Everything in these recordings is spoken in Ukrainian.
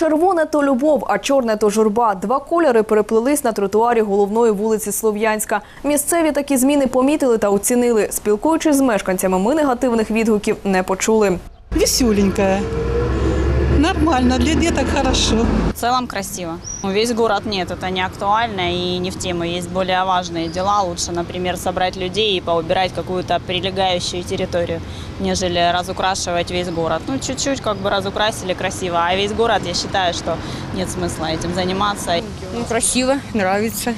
Червоне то любов, а чорне то журба. Два кольори переплились на тротуарі головної вулиці Слов'янська. Місцеві такі зміни помітили та оцінили. Спілкуючись з мешканцями, ми негативних відгуків не почули. Веселенькая. Нормально, для деток хорошо. В целом красиво. Весь город нет, это не актуально и не в тему. Есть более важные дела. Лучше, например, собрать людей и поубирать какую-то прилегающую территорию, нежели разукрашивать весь город. Ну, чуть-чуть как бы разукрасили красиво, а весь город, я считаю, что нет смысла этим заниматься. Ну, красиво, нравится.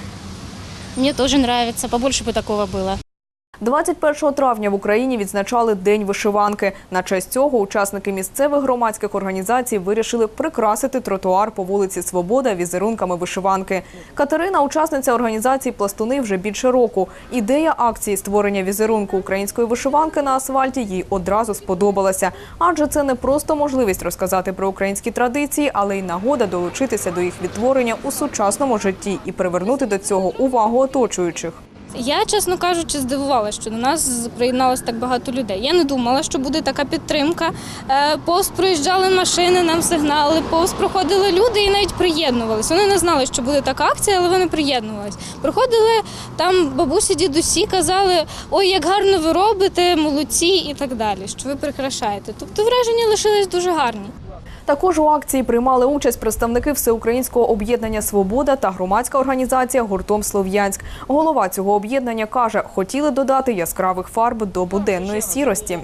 Мне тоже нравится, побольше бы такого было. 21 травня в Україні відзначали День вишиванки. На честь цього учасники місцевих громадських організацій вирішили прикрасити тротуар по вулиці Свобода візерунками вишиванки. Катерина, учасниця організації Пластуни вже більше року. Ідея акції створення візерунку української вишиванки на асфальті їй одразу сподобалася. Адже це не просто можливість розказати про українські традиції, але й нагода долучитися до їх відтворення у сучасному житті і привернути до цього увагу оточуючих. Я, чесно кажучи, здивувалася, що до нас приєдналось так багато людей. Я не думала, що буде така підтримка. Е, Повз проїжджали машини, нам сигнали, повз проходили люди і навіть приєднувалися. Вони не знали, що буде така акція, але вони приєднувалися. Приходили там бабусі, дідусі, казали, ой, як гарно ви робите, молодці і так далі, що ви прикрашаєте. Тобто враження лишились дуже гарні. Також у акції приймали участь представники Всеукраїнського об'єднання Свобода та громадська організація Гуртом Слов'янськ. Голова цього об'єднання каже, хотіли додати яскравих фарб до буденної сірості.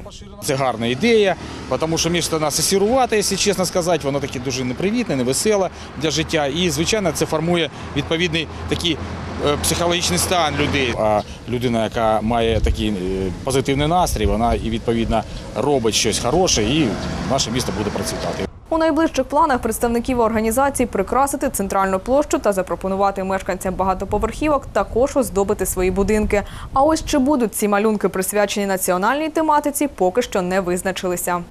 Це гарна ідея, тому що місто нас і сірувати, якщо чесно сказати, воно таке дуже непривітне, невеселе для життя. І, звичайно, це формує відповідний такий психологічний стан людей. А людина, яка має такий е, позитивний настрій, вона і відповідно робить щось хороше, і наше місто буде процвітати. У найближчих планах представників організації прикрасити центральну площу та запропонувати мешканцям багатоповерхівок також оздобити свої будинки. А ось чи будуть ці малюнки присвячені національній тематиці, поки що не визначилися.